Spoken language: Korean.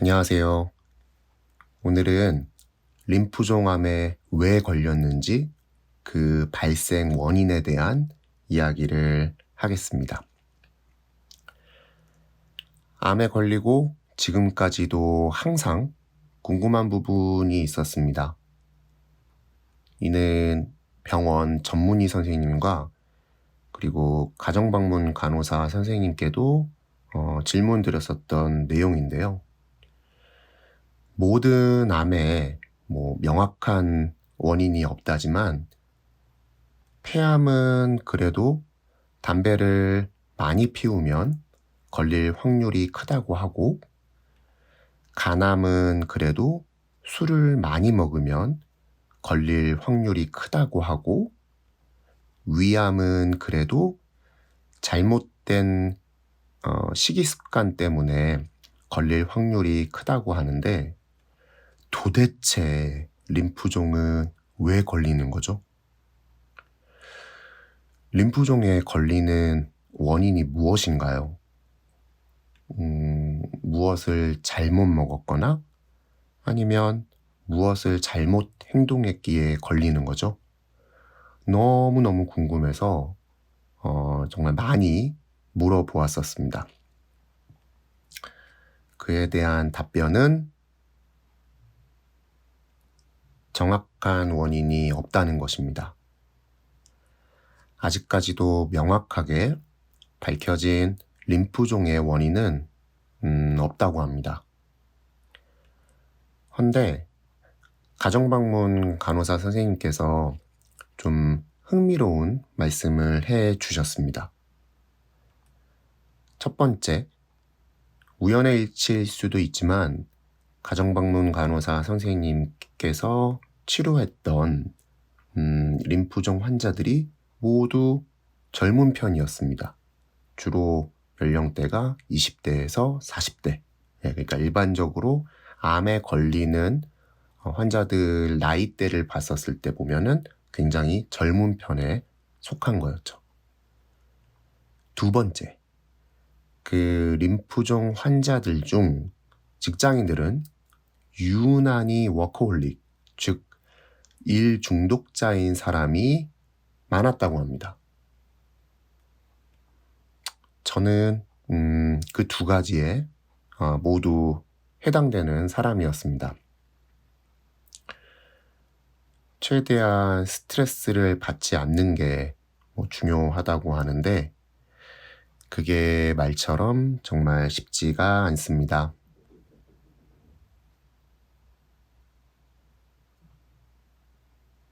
안녕하세요. 오늘은 림프종암에 왜 걸렸는지 그 발생 원인에 대한 이야기를 하겠습니다. 암에 걸리고 지금까지도 항상 궁금한 부분이 있었습니다. 이는 병원 전문의 선생님과 그리고 가정방문 간호사 선생님께도 어, 질문 드렸었던 내용인데요. 모든 암에 뭐 명확한 원인이 없다지만 폐암은 그래도 담배를 많이 피우면 걸릴 확률이 크다고 하고 간암은 그래도 술을 많이 먹으면 걸릴 확률이 크다고 하고 위암은 그래도 잘못된 어, 식이 습관 때문에 걸릴 확률이 크다고 하는데 도대체 림프종은 왜 걸리는 거죠? 림프종에 걸리는 원인이 무엇인가요? 음, 무엇을 잘못 먹었거나 아니면 무엇을 잘못 행동했기에 걸리는 거죠? 너무너무 궁금해서 어, 정말 많이 물어보았었습니다. 그에 대한 답변은 정확한 원인이 없다는 것입니다. 아직까지도 명확하게 밝혀진 림프종의 원인은 음, 없다고 합니다. 헌데 가정방문 간호사 선생님께서 좀 흥미로운 말씀을 해 주셨습니다. 첫 번째, 우연의 일치일 수도 있지만 가정방문 간호사 선생님께서 치료했던 음, 림프종 환자들이 모두 젊은 편이었습니다. 주로 연령대가 20대에서 40대. 예, 그러니까 일반적으로 암에 걸리는 어, 환자들 나이대를 봤었을 때 보면은 굉장히 젊은 편에 속한 거였죠. 두 번째, 그 림프종 환자들 중 직장인들은 유난히 워커홀릭, 즉, 일 중독자인 사람이 많았다고 합니다. 저는 음, 그 두 가지에 어, 모두 해당되는 사람이었습니다. 최대한 스트레스를 받지 않는 게 뭐 중요하다고 하는데 그게 말처럼 정말 쉽지가 않습니다.